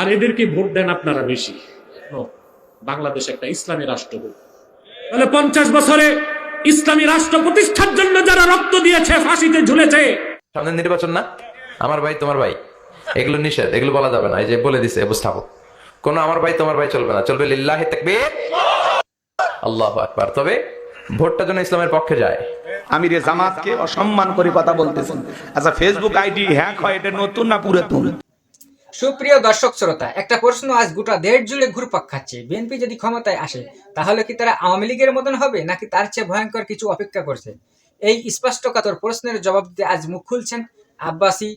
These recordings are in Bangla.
আর এদেরকে ভোট দেন আপনারা বেশি। বাংলাদেশ একটা ইসলামী রাষ্ট্র হোক। তাহলে পঞ্চাশ বছরে ইসলামী রাষ্ট্র প্রতিষ্ঠার জন্য যারা রক্ত দিয়েছে ফাঁসিতে ঝুলেছে সামনে নির্বাচন না? আমার ভাই তোমার ভাই। এগুলো নিষেধ এগুলো বলা যাবে না। এই যে বলে দিছে উপস্থাপক। কোন আমার ভাই তোমার ভাই চলবে না। চলবে লিল্লাহি তাকবীর। আল্লাহু আকবার। তবে ভোটটা যেন ইসলামের পক্ষে যায়। আমিরে জামাতকে অসম্মান করে কথা বলতেছেন। আচ্ছা ফেসবুক আইডি হ্যাক হয় এটা নতুন না পুরাতন? সুপ্রিয় দর্শক শ্রোতা, একটা প্রশ্ন আজ গোটা দেড় জুড়ে ঘুরপাক খাচ্ছে। বিএনপি যদি ক্ষমতায় আসে, তাহলে কি তারা আওয়ামী লীগের মতন হবে, নাকি তার চেয়ে ভয়ঙ্কর কিছু অপেক্ষা করছে? এই স্পষ্টকাতর প্রশ্নের জবাব দিতে আজ মুখ খুলছেন আব্বাসি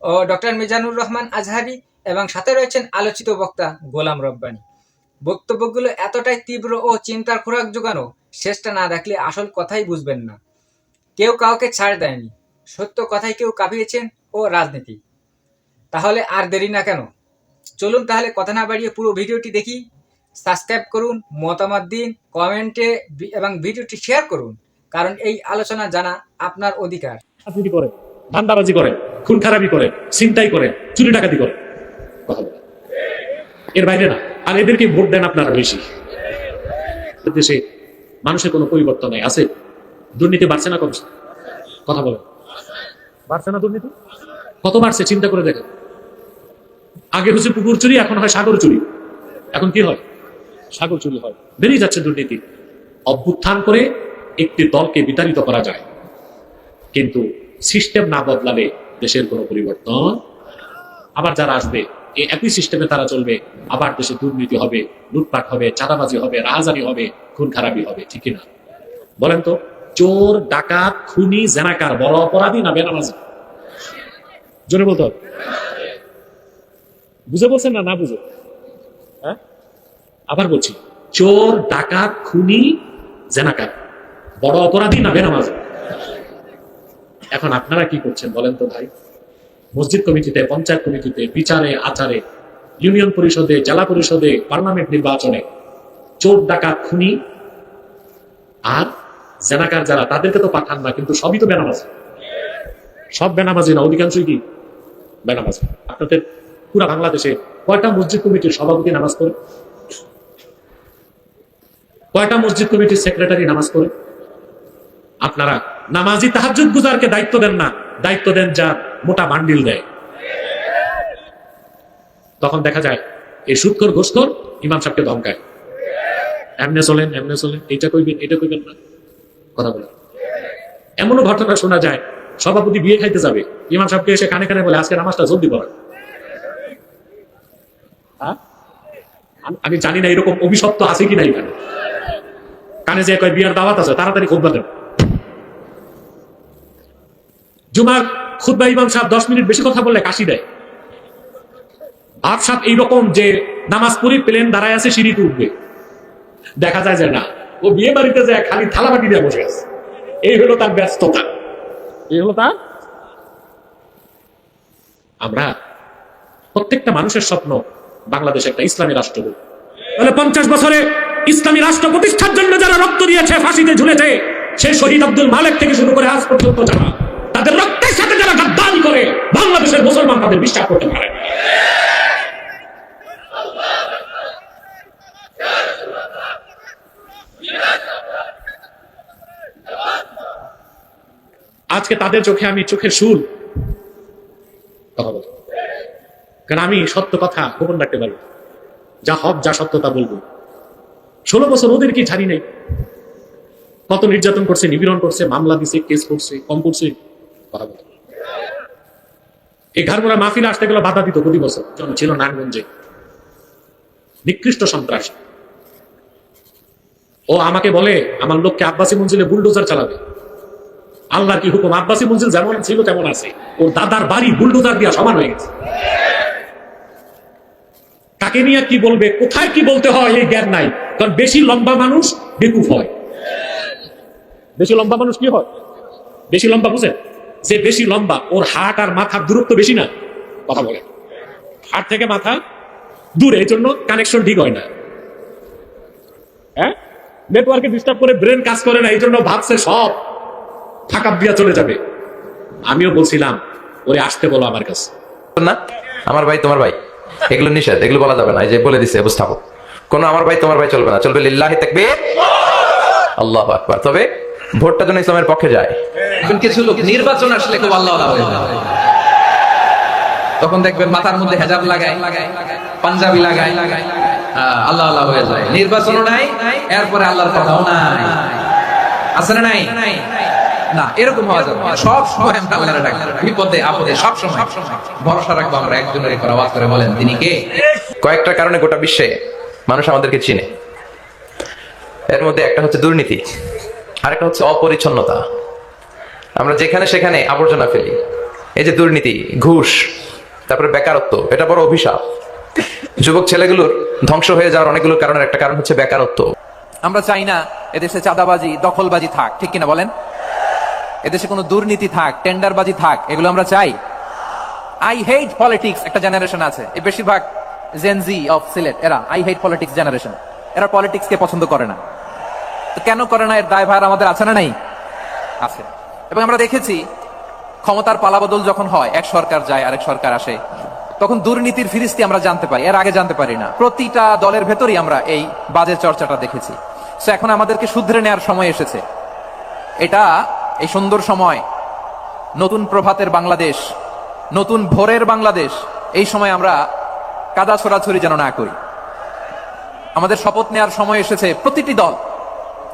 ও ডক্টর মিজানুর রহমান আজহারি এবং সাথে রয়েছেন আলোচিত বক্তা গোলাম রব্বানি। বক্তব্যগুলো এতটাই তীব্র ও চিন্তার খোরাক জোগানো, শেষটা না দেখলে আসল কথাই বুঝবেন না। কেউ কাউকে ছাড় দেয়নি। সত্য কথাই কেউ কাঁপিয়েছেন ও রাজনীতি। তাহলে আর দেরি না কেন? চলুন তাহলে কথা না বাড়িয়ে পুরো ভিডিওটি দেখি। সাবস্ক্রাইব করুন, মতামত দিন কমেন্টে এবং ভিডিওটি শেয়ার করুন, কারণ এই আলোচনা জানা আপনার অধিকার। রাজনীতি করে, ধান্দাবাজি করে, খুন খারাপি করে চিন্তাই করে, চুরি ডাকাতি করে। এর বাইরে না, আর এদেরকে ভোট দেন আপনারা বেশি। দেশে মানুষের কোনো পরিবর্তন নেই, আছে? দুর্নীতি বাড়ছে না কমছে? কথা বলে। বাড়ছে না দুর্নীতি? কত বাড়ছে, চিন্তা করে দেখেন। আগে হচ্ছে পুকুর চুরি, এখন হয় সাগর চুরি। এখন কি হয়? সাগর চুরি হয়। বেরিয়ে যাচ্ছে দুর্নীতি। অভ্যুত্থান করে একটি দলকে বিতাড়িত করা যায়। কিন্তু সিস্টেম না বদলালে দেশের কোনো পরিবর্তন আবার যারা আসবে, এই একই সিস্টেমে তারা চলবে। আবার দেশে দুর্নীতি হবে, লুটপাট হবে, চাঁদাবাজি হবে, রাহাজানি হবে, খুন খারাপি হবে, ঠিক না? বলেন তো, চোর, ডাকাত, খুনি, জেনাকার, বড় অপরাধী না বেনামাজি? জোরে বলতে হবে। বুঝে বলছেন না না বুঝে? হ্যাঁ? আবার বলছি, চোর, ডাকাত, খুনি, জেনাকার। বড় অপরাধী না বেনামাজি? এখন আপনারা কি করছেন বলেন তো ভাই? মসজিদ কমিটিতে, পঞ্চায়েত কমিটিতে, বিচারে, আচারে, ইউনিয়ন পরিষদে, জেলা পরিষদে, পার্লামেন্ট নির্বাচনে চোর, ডাকাত, খুনি আর জেনাকার যারা, তাদেরকে তো পাঠান না, কিন্তু সবই তো বেনামাজি। সব বেনামাজি না, অধিকাংশই কি? বেনামাজি। আপনাদের পুরা বাংলাদেশে কয়টা মসজিদ কমিটির সভাপতি নামাজ পড়ে? কয়টা মসজিদ কমিটির সেক্রেটারি নামাজ পড়ে? আপনারা নামাজি তাহাজুদ গুজারকে দায়িত্ব দেন না, দায়িত্ব দেন যা মোটা বান্ডিল দেয়। তখন দেখা যায়, এই সুৎকর ঘোষকর ইমাম সাহেবকে ধমকায়। এমনে চলেন এমনে চলেন এটা কইবেন এটা কইবেন না। কথা বলেন। এমনও ঘটনা শোনা যায়, সভাপতি বিয়ে খাইতে যাবে, ইমাম সাহেবকে এসে কানে কানে বলে, আজকে নামাজটা জলদি পড়া? আমি- আমি জানি না এরকম অভিশপ্ত আছে কি না এখানে। কানে যে কয়, বিয়ার দাওয়াত আছে, তাড়াতাড়ি খুব দেন। জুমার খুদ্া ইমাম সাহেব দশ মিনিট বেশি কথা বললে কাশি দেয়। ভাব সাহেব এইরকম যে নামাজ পড়ি প্লেন দাঁড়ায় আছে সিঁড়িতে উঠবে দেখা যায় যে না, ও বিয়ে বাড়িতে যায়, খালি থালা বাটি দিয়ে বসে আছে। এই হলো তার ব্যস্ততা। এই হলো তার? আমরা প্রত্যেকটা মানুষের স্বপ্ন বাংলাদেশ একটা ইসলামী রাষ্ট্র হোক। তাহলে পঞ্চাশ বছরে ইসলামী রাষ্ট্র প্রতিষ্ঠার জন্য যারা রক্ত দিয়েছে, ফাঁসিতে ঝুলেছে, সে শহীদ আব্দুল মালেক থেকে শুরু করে আজ পর্যন্ত যারা, তাদের রক্তের সাথে যারা গাদ্দারি করে, বাংলাদেশের মুসলমান তাদের বিশ্বাস করতে পারে আজকে তাদের চোখে আমি চোখের সুর কারণ আমি সত্য কথা গোপন রাখতে পারব। যা হক, যা সত্য তা বলব। ষোলো বছর ওদের কি ছাড়ি নেই? কত নির্যাতন করছে, নিপীড়ন করছে, মামলা দিছে, কেস করছে, কম করছে, কথা বলতে এই ঘরমোড়া মাহফিলে আসতে গেলে বাধা দিত প্রতি বছর। যখন ছিল নারায়ণগঞ্জে। নিকৃষ্ট সন্ত্রাস। ও আমাকে বলে, আমার লোককে আব্বাসী মঞ্জিলে বুলডোজার চালাবে। আল্লাহর কি হুকুম? আব্বাসী মঞ্জিল যেমন ছিল, তেমন আছে। ওর দাদার বাড়ি বুলডোজার দিয়া সমান হয়ে গেছে। কাকে নিয়ে কি বলবে? কোথায় কি বলতে হয় এই জ্ঞান নাই। কারণ বেশি লম্বা মানুষ বেকুফ হয়। বেশি লম্বা মানুষ কি হয়? বেশি লম্বা বুঝেন যে বেশি লম্বা, ওর হাট আর মাথার দূরত্ব বেশি না। কথা বলে। হাট থেকে মাথা দূরে, এই জন্য কানেকশন ঠিক হয় না। হ্যাঁ? নেটওয়ার্কে ডিস্টার্ব করে ব্রেন কাজ করে না, এই জন্য ভাবছে সব ফাঁকা দিয়া চলে যাবে। আমিও বলছিলাম, ওরে আসতে বলো আমার কাছে। না, আমার ভাই, তোমার ভাই। এগুলো নিষেধ, এগুলো বলা যাবে না। এই যে বলে দিছে, উপস্থাপক। কোনো আমার ভাই, তোমার ভাই চলবে না। চলবে লিল্লাহি তাকবীর। আল্লাহু আকবার। তবে ভোটটা যেন ইসলামের পক্ষে যায়। কিছু লোক নির্বাচন আসলে খুব আল্লাহ তখন দেখবেন মাথার মধ্যে হেজাব লাগায়, পাঞ্জাবি লাগায় আল্লাহ আল্লাহ হয়ে যায়। নির্বাচনও নাই, এরপরে আল্লাহর কথাও নাই। আছে না নাই? না এরকম হওয়া যাবে সব সময় আমরা আল্লাহরে বিপদে আপদে সব সময়। ভরসা রাখব আমরা একজনের উপর। আওয়াজ করে বলেন তিনি কে? কয়েকটা কারণে গোটা বিশ্বে মানুষ আমাদেরকে চিনে। এর মধ্যে একটা হচ্ছে দুর্নীতি আরেকটা হচ্ছে অপরিচ্ছন্নতা। আমরা যেখানে সেখানে আবর্জনা ফেলি। এই যে দুর্নীতি ঘুষ তারপরে বেকারত্ব এটা বড় অভিশাপ। যুবক ছেলেগুলোর ধ্বংস হয়ে যাওয়ার অনেকগুলো কারণের একটা কারণ হচ্ছে বেকারত্ব। আমরা চাই না এদেশে চাঁদাবাজি দখলবাজি থাক ঠিক কিনা বলেন? এদেশে কোনো দুর্নীতি থাক, টেন্ডারবাজি থাক, এগুলো আমরা চাই। আই হেট পলিটিক্স একটা জেনারেশন আছে। এই বেশিরভাগ জেনজি অফ সিলেট, এরা আই হেট পলিটিক্স জেনারেশন এরা পলিটিক্স কে পছন্দ করে না। তো কেন করে না? এর দায়ভার আমাদের আছে না নাই? আছে। এবং আমরা দেখেছি, ক্ষমতার পালাবদল যখন হয়, এক সরকার যায়, আরেক সরকার আসে, তখন দুর্নীতির ফিরিস্তি আমরা জানতে পারি, এর আগে জানতে পারি না। প্রতিটা দলের ভেতরই আমরা এই বাজে চর্চাটা দেখেছি। তো এখন আমাদেরকে শুধরে নেওয়ার সময় এসেছে। এটা এই সুন্দর সময়, নতুন প্রভাতের বাংলাদেশ, নতুন ভোরের বাংলাদেশ, এই সময় আমরা কাদা ছোড়াছড়ি যেন না করি। আমাদের শপথ নেওয়ার সময় এসেছে প্রতিটি দল,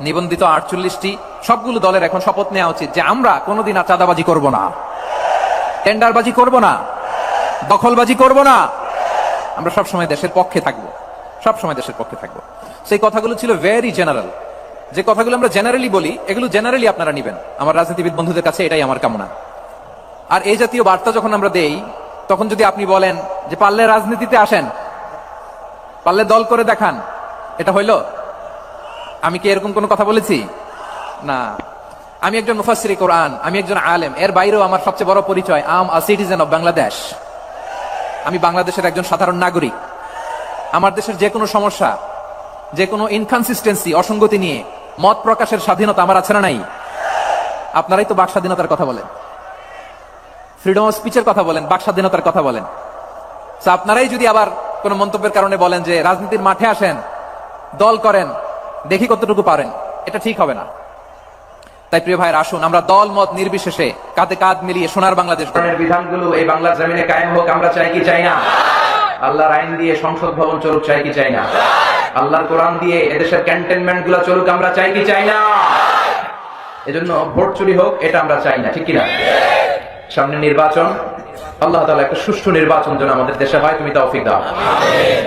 নিবন্ধিত আটচল্লিশটি, সবগুলো দলের এখন শপথ নেওয়া উচিত যে আমরা কোনোদিন আর চাঁদাবাজি করব না। টেন্ডারবাজি করব না। দখলবাজি করব না। আমরা সবসময় দেশের পক্ষে থাকব। সবসময় দেশের পক্ষে থাকব। সেই কথাগুলো ছিল ভেরি জেনারেল যে কথাগুলো আমরা জেনারেলি বলি, এগুলো জেনারেলি আপনারা নিবেন। আমার রাজনীতিবিদ বন্ধুদের কাছে এটাই আমার কামনা। আর এই জাতীয় বার্তা যখন আমরা দেই, তখন যদি আপনি বলেন যে পারলে রাজনীতিতে আসেন, পারলে দল করে দেখান, এটা হইল? আমি কি এরকম কোনো কথা বলেছি? না। আমি একজন মুফাসসির কোরআন, আমি একজন আলেম, এর বাইরেও আমার সবচেয়ে বড় পরিচয়, I'm a citizen of Bangladesh. আমি বাংলাদেশের একজন সাধারণ নাগরিক। আমার দেশের যে কোনো সমস্যা, যে কোনো ইনকনসিস্টেন্সি অসঙ্গতি নিয়ে মত প্রকাশের স্বাধীনতা আমার আছে না নাই? আপনারাই তো বাক স্বাধীনতার কথা বলেন। ফ্রিডম অফ স্পিচের কথা বলেন, বাক স্বাধীনতার কথা বলেন। আপনারাই যদি আবার কোনো মন্তব্যের কারণে বলেন যে রাজনীতির মাঠে আসেন, দল করেন, দেখি কতটুকু পারেন, এটা ঠিক হবে না। তাই প্রিয় ভাইয়ের, আসুন, আমরা দল, মত নির্বিশেষে কাঁধে কাঁধ মিলিয়ে সোনার বাংলাদেশ বিধানগুলো এই বাংলার জমিনে কায়েম হোক, আমরা চাই কি চাই না? আল্লাহর আইন দিয়ে সংসদ ভবন চলুক, চাই কি চাই না? আল্লাহর কোরআন দিয়ে এদেশের ক্যান্টনমেন্টগুলা চলুক আমরা চাই কি চাই না? এজন্য ভোট চুরি হোক এটা আমরা চাই না ঠিক কিনা? সামনে নির্বাচন আল্লাহ তাআলা একটা সুষ্ঠু নির্বাচন যেন আমাদের দেশে হয় তুমি তৌফিক দাও।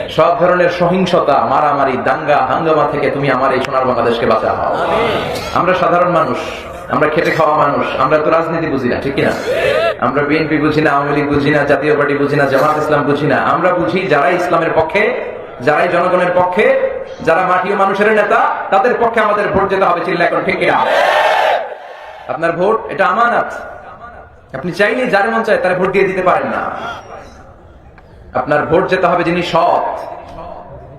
সব ধরনের সহিংসতা মারামারি দাঙ্গা হাঙ্গামা থেকে তুমি আমার এই সোনার বাংলাদেশকে বাঁচাও। আমরা সাধারণ মানুষ আমরা খেটে খাওয়া মানুষ আমরা তো রাজনীতি বুঝি না ঠিক কিনা? আমরা বিএনপি বুঝি না আওয়ামী লীগ বুঝি না জাতীয় পার্টি বুঝি না জামাত ইসলাম বুঝি না আমরা বুঝি যারা ইসলামের পক্ষে যারাই জনগণের পক্ষে, যারা মাটি ও মানুষের নেতা, তাদের পক্ষে আমাদের ভোট যেতে হবে চিল্লা এখন ঠিক কিনা? আপনার ভোট, এটা আমানত। আপনি চাইলে যার মন চায় তারা ভোট দিয়ে দিতে পারেন না। আপনার ভোট যেতে হবে যিনি সৎ,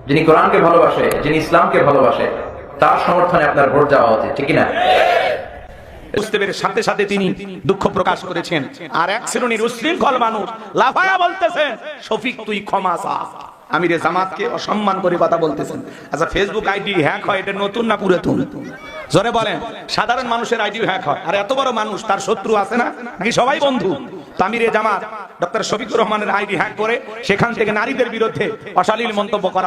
যিনি কোরআনকে ভালোবাসে, যিনি ইসলামকে ভালোবাসে, তার সমর্থনে আপনার ভোট যাওয়া উচিত, ঠিক না সাথে সাথে তিনি দুঃখ প্রকাশ করেছেন। আর এক শ্রেণির উশৃঙ্খল মানুষ লাফায়া বলতেছেন, শফিক, তুই ক্ষমা চা আমি রে জামাতকে অসম্মান করে কথা বলতেছেন। আচ্ছা ফেসবুক আইডি হ্যাক হয়, এটা নতুন না পুরাতন? জোরে বলেন, সাধারণ মানুষের আইডি হ্যাক হয়। আর এত বড় মানুষ, তার শত্রু আছে না? নাকি সবাই বন্ধু? তামিরে জামাত, ডক্টর শফিকুর রহমানের আইডি হ্যাক করে সেখান থেকে নারীদের বিরুদ্ধে অশালীল মন্তব্য করা